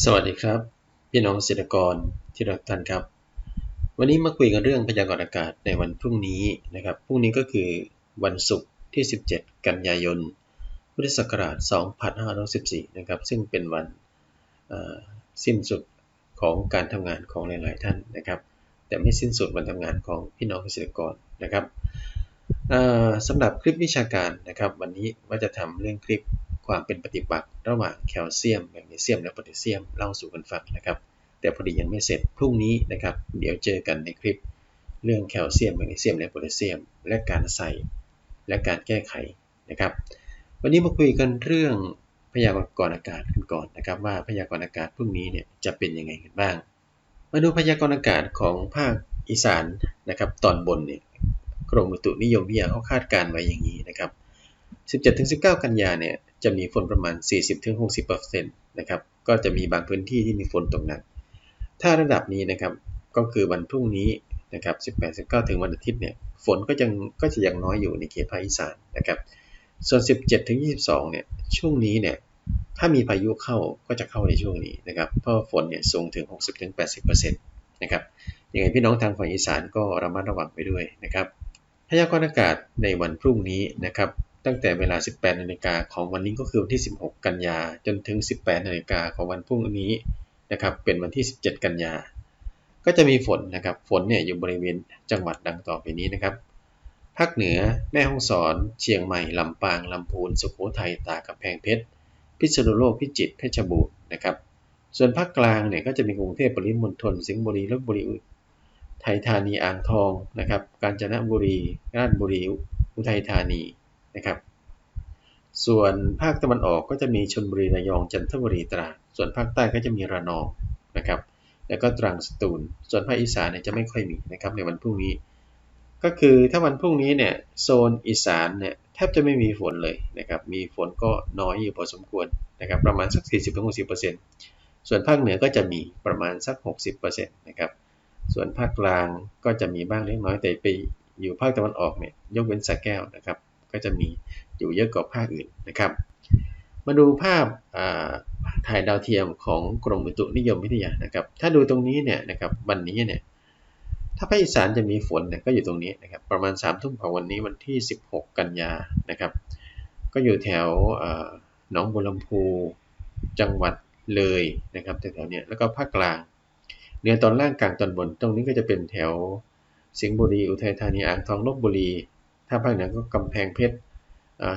สวัสดีครับ พี่น้องเกษตรกรที่รักท่านครับ วันนี้มาคุยกันเรื่องพยากรณ์อากาศในวันพรุ่งนี้นะครับพรุ่งนี้ก็คือวันศุกร์ที่ 17 กันยายนพุทธศักราช 2514 นะครับ ซึ่งเป็นวันสิ้นสุดของการทำงานของหลาย ๆ ท่านนะครับ แต่ไม่สิ้นสุดวันทำงานของพี่น้องเกษตรกรนะครับสำหรับคลิปวิชาการนะครับ วันนี้ว่าจะทำเรื่องคลิป ความเป็นปฏิปักษ์ระหว่างแคลเซียมแมกนีเซียมและโพแทสเซียมเล่าสู่กันฟังนะครับ แต่พอดียังไม่เสร็จพรุ่งนี้นะครับ เดี๋ยวเจอกันในคลิป เรื่องแคลเซียมแมกนีเซียมและโพแทสเซียม และการใส่และการแก้ไขนะครับ วันนี้มาคุยกันเรื่องพยากรณ์อากาศกันก่อนนะครับ ว่าพยากรณ์อากาศพรุ่งนี้เนี่ยจะเป็นยังไงกันบ้าง มาดูพยากรณ์อากาศของภาคอีสานนะครับ ตอนบนเนี่ยกรมอุตุนิยมวิทยาเขาคาดการไว้อย่างนี้นะครับ 17-19 กันยาเนี่ย จะมีฝนประมาณ 40-60%นะครับ ก็จะมีบางพื้นที่ที่มีฝนตกหนัก ถ้าระดับนี้นะครับ ก็คือวันพรุ่งนี้นะครับ 18-19 ถึงวันอาทิตย์เนี่ย ฝนก็ยังก็จะยังน้อยอยู่ในเขตภาคอีสานนะครับ ส่วน 17-22 เนี่ย ช่วงนี้เนี่ย ถ้ามีพายุเข้าก็จะเข้าในช่วงนี้นะครับ เพราะฝนเนี่ยสูงถึง 60-80%นะครับ ยังไงพี่น้องทางฝั่งอีสานก็ระมัดระวังไปด้วยนะครับ พยากรณ์อากาศในวันพรุ่งนี้นะครับ ตั้งแต่เวลา 18นาฬิกาของวันนี้ก็คือวันที่ 16 กันยา จนถึง 18นาฬิกาของวันพรุ่งนี้นะครับเป็นวันที่ 17 กันยา ก็จะมีฝนนะครับฝนเนี่ยอยู่บริเวณจังหวัดดังต่อไปนี้นะครับภาคเหนือแม่ฮ่องสอน เชียงใหม่ลำปางลำพูน สุโขทัยตากำแพงเพชรพิษณุโลกพิจิตรเพชรบูรณ์นะครับ ส่วนภาคกลางเนี่ยก็จะมีกรุงเทพปริมณฑลสิงห์บุรีลบบุรีไทยธานีอ่างทองนะครับกาญจนบุรีราชบุรีอุทัยธานี นะครับ ส่วนภาคตะวันออกก็จะมีชนบุรีระยองจันทบุรีตราดส่วนภาคใต้ก็จะมีระนองนะครับ แล้วก็ตรังสตูล ส่วนภาคอีสานเนี่ยจะไม่ค่อยมีนะครับในวันพรุ่งนี้ ก็คือถ้าวันพรุ่งนี้เนี่ยโซนอีสานเนี่ยแทบจะไม่มีฝนเลยนะครับ มีฝนก็น้อยอยู่พอสมควรนะครับ ประมาณสัก 40-60%ส่วนภาคเหนือก็จะมีประมาณสัก 60%นะครับ ส่วนภาคกลางก็จะมีบ้างเล็กน้อยแต่ไปอยู่ภาคตะวันออกเนี่ยยกเว้นสระแก้วนะครับ ก็จะมีอยู่เยอะกว่าภาคอื่นนะครับ มาดูภาพถ่ายดาวเทียมของกรมอุตุนิยมวิทยานะครับ ถ้าดูตรงนี้เนี่ยนะครับวันนี้เนี่ยถ้าภาคอีสานจะมีฝนเนี่ยก็อยู่ตรงนี้นะครับประมาณ3ามทุ่มของวันนี้วันที่ 16 กันยานะครับ ก็อยู่แถวหนองบัวลำพูจังหวัดเลยนะครับแถวๆนี้แล้วก็ภาคกลางเหนือตอนล่างกลางตอนบน ตรงนี้ก็จะเป็นแถวสิงห์บุรีอุทัยธานีอ่างทองลบบุรี ถ้าภาคเหนือก็กำแพงเพชร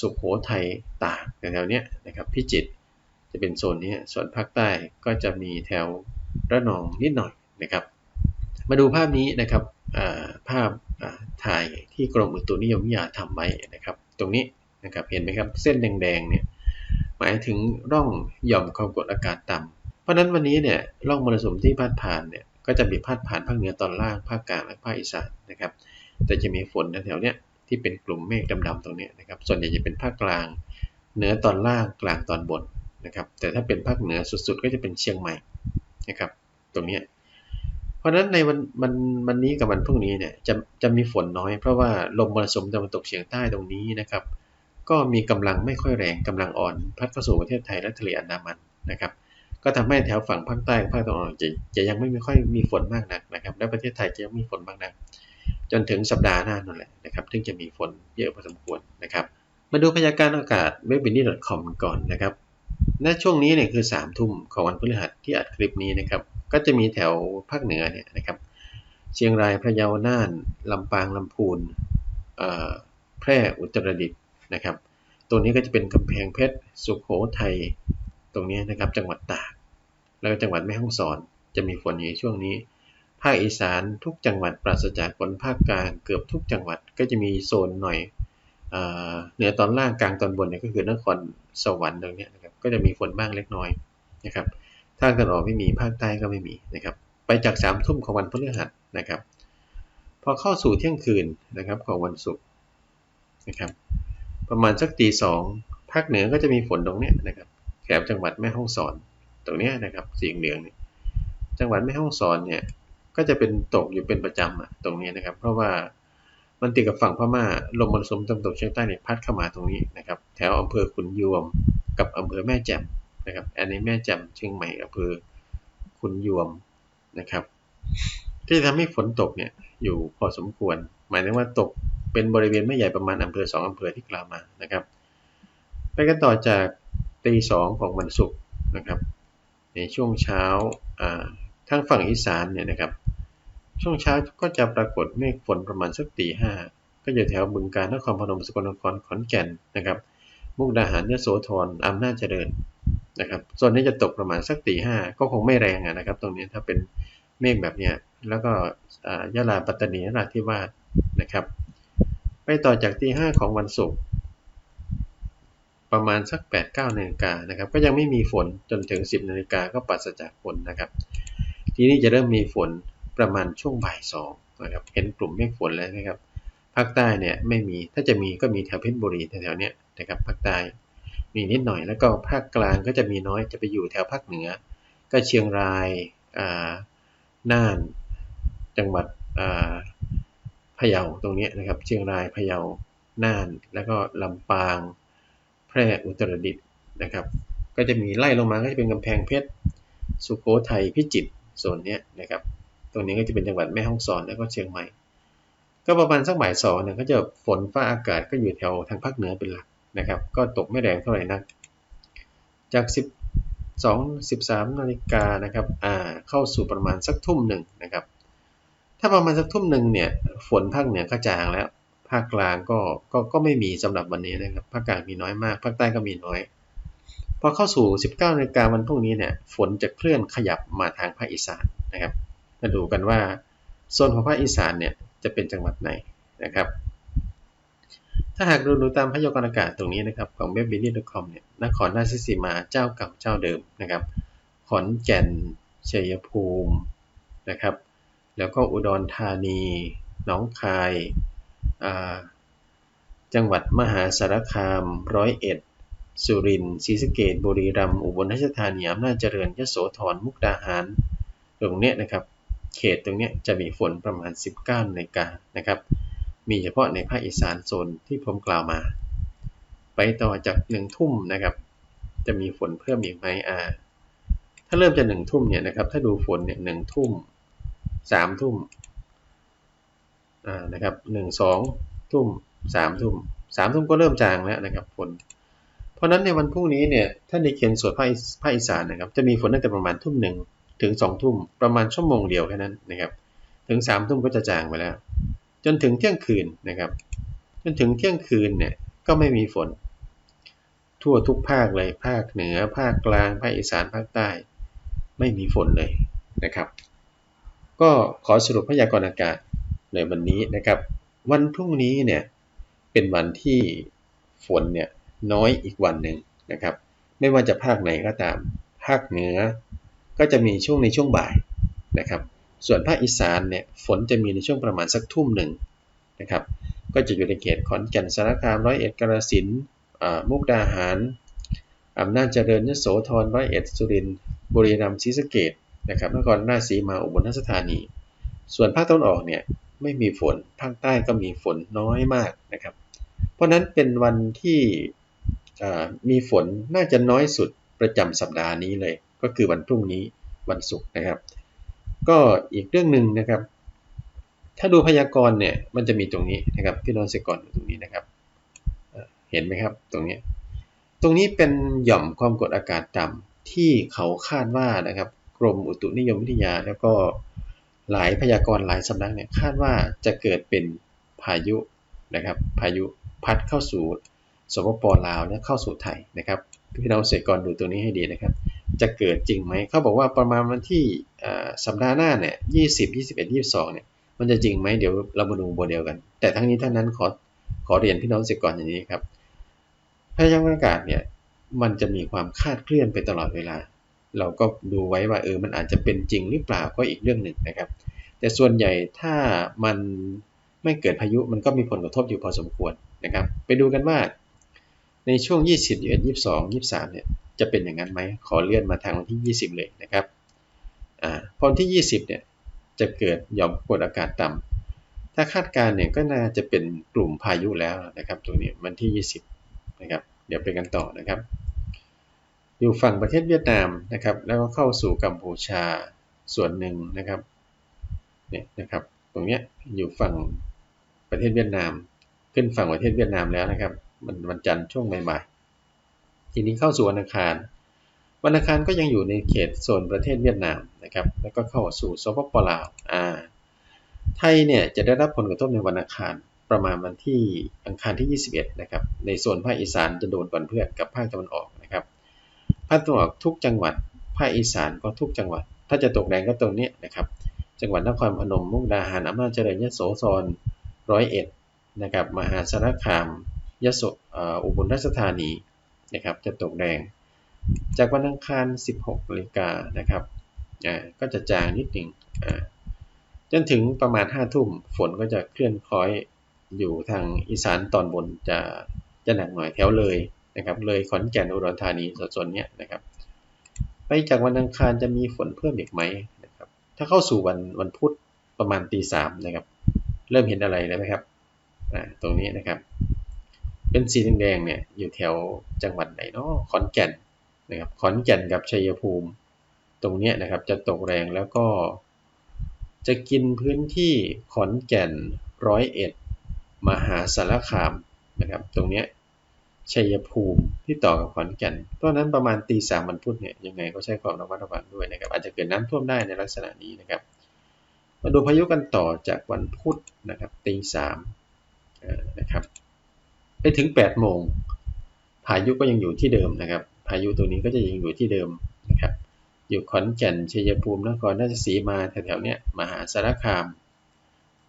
สุขโขทัยตากแถวๆนี้นะครับพิจิตรจะเป็นโซนนี้ส่วนภาคใต้ก็จะมีแถวระนองนิดหน่อยนะครับ มาดูภาพนี้นะครับภาพถ่ายที่กรมอุตุนิยมวิทยาทำไว้นะครับ ตรงนี้นะครับเห็นไหมครับเส้นแดงๆเนี่ยหมายถึงร่องหย่อมความกดอากาศต่ำเพราะนั้นวันนี้เนี่ยร่องมรสุมที่พาดผ่านเนี่ยก็จะมีพาดผ่านภาคเหนือตอนล่างภาคกลางและภาคอีสานนะครับแต่จะมีฝนแถวๆนี้ ที่เป็นกลุ่มเมฆดำๆตรงนี้นะครับ ส่วนใหญ่จะเป็นภาคกลาง เหนือตอนล่างกลางตอนบนนะครับ แต่ถ้าเป็นภาคเหนือสุดๆ ก็จะเป็นเชียงใหม่นะครับ ตรงนี้ เพราะฉะนั้นในวันวันวันนี้กับวันพรุ่งนี้เนี่ยจะจะมีฝนน้อยเพราะว่าลมมรสุมตะวันตกเฉียงใต้ตรงนี้นะครับ ก็มีกำลังไม่ค่อยแรงกำลังอ่อน พัดเข้าสู่ประเทศไทยและทะเลอันดามันนะครับ ก็ทำให้แถวฝั่งภาคใต้ภาคตะวันออกจะจะยังไม่ค่อยมีฝนมากนักนะครับ และประเทศไทยจะยังมีฝนมากนัก จนถึงสัปดาห์หน้านั่นแหละนะครับถึงจะมีฝนเยอะพอสมควรนะครับ มาดูพยากรณ์อากาศเว็บบินนี่ .com ก่อนนะครับณช่วงนี้เนี่ยคือ3ามทุ่มของวันพฤหัสที่อัดคลิปนี้นะครับ ก็จะมีแถวภาคเหนือเนี่ยนะครับ เชียงรายพะเยาน่านลำปางลำพูนแพร่อุตรดิตถ์นะครับตรงนี้ก็จะเป็นกำแพงเพชรสุขโขทัยตรงนี้นะครับจังหวัดตาก แล้วก็จังหวัดแม่ฮ่องสอนจะมีฝนในช่วงนี้าคอีสานทุกจังหวัดปราศจากฝนภาคกลางเกือบทุกจังหวัดก็จะมีโซนหน่อยเหนือตอนล่างกลางตอนบนเนี่ยก็คือนครสวรรค์ตรงนี้นะครับก็จะมีฝนบ้างเล็กน้อยนะครับภาคตะวันออกไม่มีภาคใต้ก็ไม่มีนะครับไปจากสามทุ่มของวันพฤหัสนะครับพอเข้าสู่เที่ยงคืนนะครับของวันศุกร์นะครับประมาณสักตีสองภาคเหนือก็จะมีฝนตรงนี้นะครับแถบจังหวัดแม่ฮ่องสอนตรงนี้นะครับสีเหลืองเนี่ยจังหวัดแม่ฮ่องสอนเนี่ย ก็จะเป็นตกอยู่เป็นประจำอะตรงนี้นะครับ เพราะว่ามันติดกับฝั่งพม่าลมมรสุมตะวันตกเฉียงใต้เนี่ยพัดเข้ามาตรงนี้นะครับ แถวอำเภอขุนยวมกับอำเภอแม่แจ่มนะครับอันนี้แม่แจ่มเชียงใหม่อำเภอคุณยวมนะครับ ที่ทำให้ฝนตกเนี่ยอยู่พอสมควร หมายถึงว่าตกเป็นบริเวณไม่ใหญ่ประมาณอำเภอสองอำเภอที่กล่าวมานะครับ ไปกันต่อจากตีสองของวันศุกร์นะครับ ในช่วงเช้า ทางฝั่งอีสานเนี่ยนะครับ ช่วงเช้าก็จะปรากฏเมฆฝนประมาณสักตีห้าก็อยู่แถวบึงกาฬนครพนมสกลนครขอนแก่นนะครับมุกดาหารยโสธรอำนาจเจริญนะครับส่วนนี้จะตกประมาณสักตีห้าก็คงไม่แรงนะครับ ตรงนี้ถ้าเป็นเมฆแบบเนี้ยแล้วก็ยะลาปัตตานีนราธิวาสนะครับ ไปต่อจากตีห้าของวันศุกร์ประมาณสัก8ปดเก้านาฬิกานะครับ ก็ยังไม่มีฝนจนถึง 10นาฬิกาก็ปราศจากฝนนะครับ ทีนี้จะเริ่มมีฝนประมาณช่วงบ่ายสองนะครับเห็นกลุ่มเมฆฝนแล้วนะครับภาคใต้เนี่ยไม่มีถ้าจะมีก็มีแถวเพชรบุรีแถวๆนี้นะครับภาคใต้มีนิดหน่อยแล้วก็ภาคกลางก็จะมีน้อยจะไปอยู่แถวภาคเหนือ ก็เชียงรายน่านจังหวัดพะเยาตรงนี้นะครับ เชียงรายพะเยาน่าน แล้วก็ลำปาง แพร่อุตรดิตถ์นะครับ ก็จะมีไล่ลงมาก็จะเป็นกำแพงเพชรสุโขทัยพิจิตร โซนนี้นะครับ ตรงนี้ก็จะเป็นจังหวัดแม่ฮ่องสอนแล้วก็เชียงใหม่ ก็ประมาณสักบ่ายสองเนี่ยก็จะฝนฟ้าอากาศก็อยู่แถวทางภาคเหนือเป็นหลักนะครับ ก็ตกไม่แรงเท่าไหร่นัก จาก 12 13นาฬิกานะครับอ่าเข้าสู่ประมาณสักทุ่มหนึ่งนะครับ ถ้าประมาณสักทุ่มหนึ่งเนี่ยฝนภาคเหนือก็จางแล้ว ภาคกลางก็ก็ก็ไม่มีสำหรับวันนี้นะครับ ภาคกลางมีน้อยมาก ภาคใต้ก็มีน้อย อเข้าสู่ 19นาฬิกาวันพรุ่งนี้เนี่ยฝนจะเคลื่อนขยับมาทางภาคอีสานนะครับมาดูกันว่าโซนของภาคอีสานเนี่ยจะเป็นจังหวัดไหนนะครับ ถ้าหากดูดูตามพยากรณ์อากาศตรงนี้นะครับของเว็บบินนี่ดอทคอมเนี่ยนครราชสีมาเจ้าเก่าเจ้าเดิมนะครับ ขอนแก่นชัยภูมินะครับ แล้วก็อุดรธานีหนองคาย จังหวัดมหาสารคามร้อยเอ็ด สุรินทร์ศรีสะเกษบุรีรัมย์อุบลราชธานีอำนาจเจริญยโสธรมุกดาหาร ตรงเนี้ยนะครับ เขตตรงเนี้ยจะมีฝนประมาณ 19นาฬิกานะครับ มีเฉพาะในภาคอีสานโซนที่ผมกล่าวมา ไปต่อจากหนึ่งทุ่มนะครับ จะมีฝนเพิ่มอีกไหมอ่าถ้าเริ่มจากหนึ่งทุ่มเนี่ยนะครับ ถ้าดูฝนเนี่ยหนึ่งทุ่มสามทุ่มอ่านะครับหนึ่งสองทุ่มสามทุ่มสามทุ่มก็เริ่มจางแล้วนะครับฝน เพราะนั้นในวันพรุ่งนี้เนี่ยท่านในเขียนสวดภาคภาคอีสานนะครับจะมีฝนตั้งแต่ประมาณทุ่มหนึ่งถึงสองทุ่มประมาณชั่วโมงเดียวแค่นั้นนะครับถึงสามทุ่มก็จะจางไปแล้ว จนถึงเที่ยงคืนนะครับ จนถึงเที่ยงคืนเนี่ยก็ไม่มีฝน ทั่วทุกภาคเลยภาคเหนือ ภาคกลางภาคอีสานภาคใต้ ไม่มีฝนเลยนะครับ ก็ขอสรุปพยากรณ์อากาศในวันนี้นะครับ วันพรุ่งนี้เนี่ยเป็นวันที่ฝนเนี่ย น้อยอีกวันหนึ่งนะครับ ไม่ว่าจะภาคไหนก็ตาม ภาคเหนือ ก็จะมีช่วงในช่วงบ่ายนะครับ ส่วนภาคอีสานเนี่ยฝนจะมีในช่วงประมาณสักทุ่มหนึ่งนะครับ ก็จะอยู่ในเขตขอนแก่นสารคามร้อยเอ็ดกาฬสินธุ์มุกดาหารอำนาจเจริญยโสธรร้อยเอ็ดสุรินทร์บุรีรัมย์ศรีสะเกดนะครับนครราชสีมาอุบลราชธานี ส่วนภาคตะวันออกเนี่ยไม่มีฝนภาคใต้ก็มีฝนน้อยมากนะครับ เพราะนั้นเป็นวันที่ มีฝนน่าจะน้อยสุดประจำสัปดาห์นี้เลย ก็คือวันพรุ่งนี้วันศุกร์นะครับ ก็อีกเรื่องหนึ่งนะครับ ถ้าดูพยากรณ์เนี่ยมันจะมีตรงนี้นะครับพี่น้องเสกรตรงนี้นะครับ เห็นไหมครับตรงนี้ ตรงนี้เป็นหย่อมความกดอากาศต่ำที่เขาคาดว่านะครับ กรมอุตุนิยมวิทยาแล้วก็หลายพยากรณ์หลายสำนักเนี่ยคาดว่าจะเกิดเป็นพายุนะครับ พายุพัดเข้าสู่ สปปลาวเนี่ยเข้าสู่ไทยนะครับพี่น้องเกษตรกรดูตัวนี้ให้ดีนะครับ จะเกิดจริงไหมเขาบอกว่าประมาณวันที่สัปดาห์หน้าเนี่ยยี่สิบยี่สิบเอ็ดยี่สิบสองเนี่ยมันจะจริงไหมเดี๋ยวเรามาดูโมเดลกัน แต่ทั้งนี้ทั้งนั้นขอขอเรียนพี่น้องเกษตรกรอย่างนี้ครับพยากรณ์อากาศเนี่ยมันจะมีความคาดเคลื่อนไปตลอดเวลา เราก็ดูไว้ว่าเออมันอาจจะเป็นจริงหรือเปล่าก็อีกเรื่องหนึ่งนะครับ แต่ส่วนใหญ่ถ้ามันไม่เกิดพายุมันก็มีผลกระทบอยู่พอสมควรนะครับ ไปดูกันว่า ในช่วง 20 21 22 23 เนี่ย จะเป็นอย่างนั้นไหม ขอเลื่อนมาทางวันที่ 20 เลยนะครับ อ่า พอที่ 20 เนี่ย จะเกิดหย่อมกดอากาศต่ำถ้าคาดการเนี่ยก็น่าจะเป็นกลุ่มพายุแล้วนะครับตรงนี้วันที่ 20 นะครับ เดี๋ยวไปกันต่อนะครับ อยู่ฝั่งประเทศเวียดนามนะครับ แล้วก็เข้าสู่กัมพูชาส่วนหนึ่งนะครับ เนี่ยนะครับ ตรงเนี้ยอยู่ฝั่งประเทศเวียดนาม ขึ้นฝั่งประเทศเวียดนามแล้วนะครับ มันวันจันทร์ช่วงบ่ายๆทีนี้เข้าสู่วันอังคาร วันอังคารก็ยังอยู่ในเขตโซนประเทศเวียดนามนะครับ แล้วก็เข้าสู่สปปลาวอ่าไทยเนี่ยจะได้รับผลกระทบในวันอังคารประมาณวันที่อังคารที่ 21 นะครับ ในโซนภาคอีสานจะโดนก่อนเพื่อนกับภาคตะวันออกนะครับ ภาคตะวันออกทุกจังหวัด ภาคอีสานก็ทุกจังหวัด ถ้าจะตกแรงก็ตรงนี้นะครับ จังหวัดนครพนม มุกดาหาร อำนาจเจริญยโสธรร้อยเอ็ดนะครับ มหาสารคาม ยโสอุบลราชธานีนะครับจะตกแรงจากวันอังคาร 16นาฬิกานะครับอ่าก็จะจางนิดหนึ่งอ่าจนถึงประมาณ5ทุ่มฝนก็จะเคลื่อนคล้อยอยู่ทางอีสานตอนบนจะจะหนักหน่อยแถวเลยนะครับเลยขอนแก่นอุดรธานีส่วนนี้นะครับ ไปจากวันอังคารจะมีฝนเพิ่มอีกไหมนะครับถ้าเข้าสู่วันวันพุธประมาณตีสามนะครับ เริ่มเห็นอะไรแล้วไหมครับอ่าตรงนี้นะครับ เป็นสีแดงๆเนี่ยอยู่แถวจังหวัดไหนเนาะขอนแก่นนะครับขอนแก่นกับชัยภูมิ ตรงนี้นะครับจะตกแรงแล้วก็ จะกินพื้นที่ขอนแก่นร้อยเอ็ดมหาสารคามนะครับ ตรงนี้ชัยภูมิที่ต่อกับขอนแก่นเพราะนั้นประมาณตีสามวันพุธเนี่ยยังไงก็ใช้ความระมัดระวังด้วยนะครับ อาจจะเกิดน้ำท่วมได้ในลักษณะนี้นะครับ มาดูพายุกันต่อจากวันพุธนะครับตีสามนะครับ ไปถึง8โมงพายุก็ยังอยู่ที่เดิมนะครับ พายุตัวนี้ก็จะยังอยู่ที่เดิมนะครับ อยู่ขอนแก่นชัยภูมินครราชสีมาแถวๆเนี้ยมหาสารคาม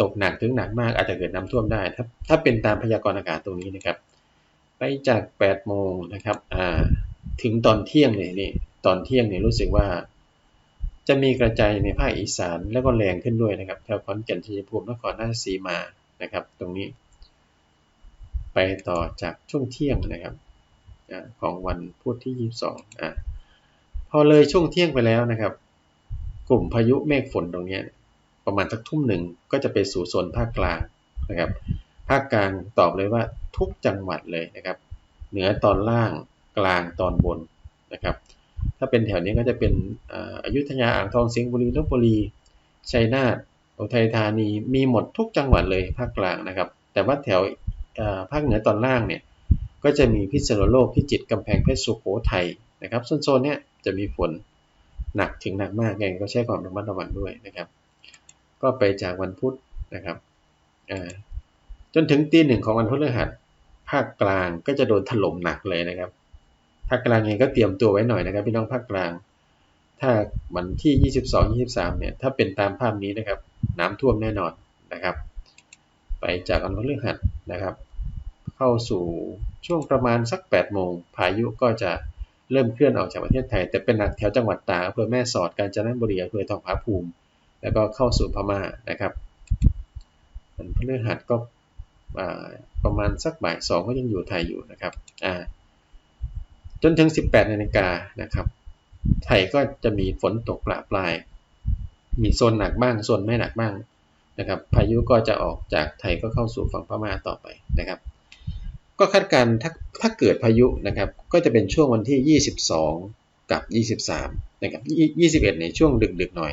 ตกหนักถึงหนักมากอาจจะเกิดน้ำท่วมได้ ถ้าถ้าเป็นตามพยากรณ์อากาศตรงนี้นะครับ ไปจาก8โมงนะครับอ่าถึงตอนเที่ยงเนี่ยนี่ตอนเที่ยงเนี่ยรู้สึกว่า จะมีกระจายในภาคอีสานแล้วก็แรงขึ้นด้วยนะครับแถวขอนแก่นชัยภูมินครราชสีมานะครับ ตรงนี้ ไปต่อจากช่วงเที่ยงนะครับอของวันพุธที่ 22อ่าพอเลยช่วงเที่ยงไปแล้วนะครับ กลุ่มพายุเมฆฝนตรงนี้ประมาณสักทุ่มหนึ่งก็จะไปสู่โซนภาคกลางนะครับ ภาคกลางตอบเลยว่าทุกจังหวัดเลยนะครับ เหนือตอนล่างกลางตอนบนนะครับ ถ้าเป็นแถวนี้ก็จะเป็นอยุธยาอ่างทองสิงห์บุรีลบบุรีชัยนาทอุทัยธานีมีหมดทุกจังหวัดเลยภาคกลางนะครับ แต่ว่าแถว ภาคเหนือตอนล่างเนี่ยก็จะมีพิษณุโลกพิจิตรกำแพงเพชรสุโขทัยนะครับโซนๆเนี้ยจะมีฝนหนักถึงหนักมากไงก็ใช้ความระมัดระวังด้วยนะครับ ก็ไปจากวันพุธนะครับจนถึงตีหนึ่งของวันพฤหัสภาคกลางก็จะโดนถล่มหนักเลยนะครับภาคกลางเองก็เตรียมตัวไว้หน่อยนะครับพี่น้องภาคกลาง ถ้าวันที่ 22 23เนี่ยถ้าเป็นตามภาพนี้นะครับ น้ำท่วมแน่นอนนะครับ ไปจากวันพฤหัสนะครับ เข้าสู่ช่วงประมาณสัก8โมงพายุก็จะเริ่มเคลื่อนออกจากประเทศไทย แต่เป็นหนักแถวจังหวัดตากอำเภอแม่สอดกาญจนบุรีอำเภอทองผาภูมิ แล้วก็เข้าสู่พม่านะครับวันพฤหัสก็ประมาณสักบ่ายสองก็ยังอยู่ไทยอยู่นะครับจนถึง 18นาฬิกานะครับ ไทยก็จะมีฝนตกปลาปลาย มีโซนหนักบ้างโซนไม่หนักบ้าง นะครับพายุก็จะออกจากไทยก็เข้าสู่ฝั่งพม่าต่อไปนะครับ ก็คาดการถ้าถ้าเกิดพายุนะครับ ก็จะเป็นช่วงวันที่ 22 กับ 23 นะครับ 21 ในช่วงดึกๆหน่อย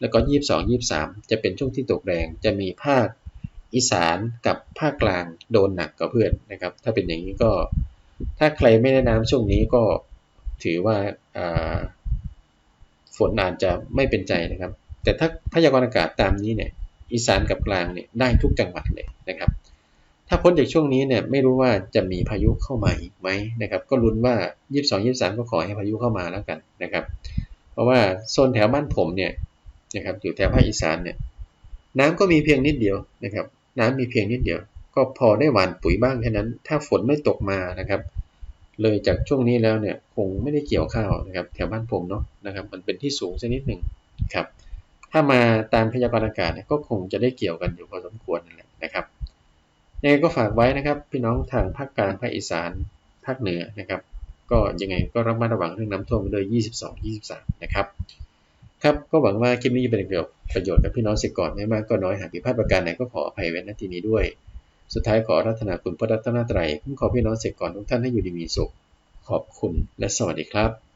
แล้วก็ยี่สิบสองยี่สามจะเป็นช่วงที่ตกแรงจะมีภาคอีสานกับภาคกลางโดนหนักกับเพื่อนนะครับ ถ้าเป็นอย่างนี้ก็ ถ้าใครไม่ได้น้ำช่วงนี้ก็ถือว่าฝนอาจจะไม่เป็นใจนะครับ แต่ถ้าพยากรณ์อากาศตามนี้เนี่ย อีสานกับกลางเนี่ยได้ทุกจังหวัดเลยนะครับ ถ้าพ้นจากช่วงนี้เนี่ยไม่รู้ว่าจะมีพายุเข้ามาอีกไหมนะครับ ก็ลุ้นว่า 22 23 ก็ขอให้พายุเข้ามาแล้วกันนะครับ เพราะว่าโซนแถวบ้านผมเนี่ยนะครับอยู่แถวภาคอีสานเนี่ยน้ำก็มีเพียงนิดเดียวนะครับ น้ำมีเพียงนิดเดียว ก็พอได้หว่านปุ๋ยบ้างแค่นั้น ถ้าฝนไม่ตกมานะครับ เลยจากช่วงนี้แล้วเนี่ยคงไม่ได้เกี่ยวข้าวนะครับ แถวบ้านผมเนาะนะครับ มันเป็นที่สูงสักนิดหนึ่งครับ ถ้ามาตามพยากรณ์อากาศเนี่ยก็คงจะได้เกี่ยวกันอยู่พอสมควรนั่นแหละนะครับยังไงก็ฝากไว้นะครับ พี่น้องทางภาคกลางภาคอีสานภาคเหนือนะครับ ก็ยังไงก็ระมัดระวังเรื่องน้ำท่วมด้วย 22-23 นะครับครับก็หวังว่าคลิปนี้จะเป็นประโยชน์กับพี่น้องสกก่อนไม่มากก็น้อยหากผิดพลาดประการใดก็ขออภัยไว้ณที่นี้ด้วย สุดท้ายขอรัตนาคุณพระรัตนตรัยคุ้มขอพี่น้องสกก่อนทุกท่านให้อยู่ดีมีสุข ขอบคุณและสวัสดีครับ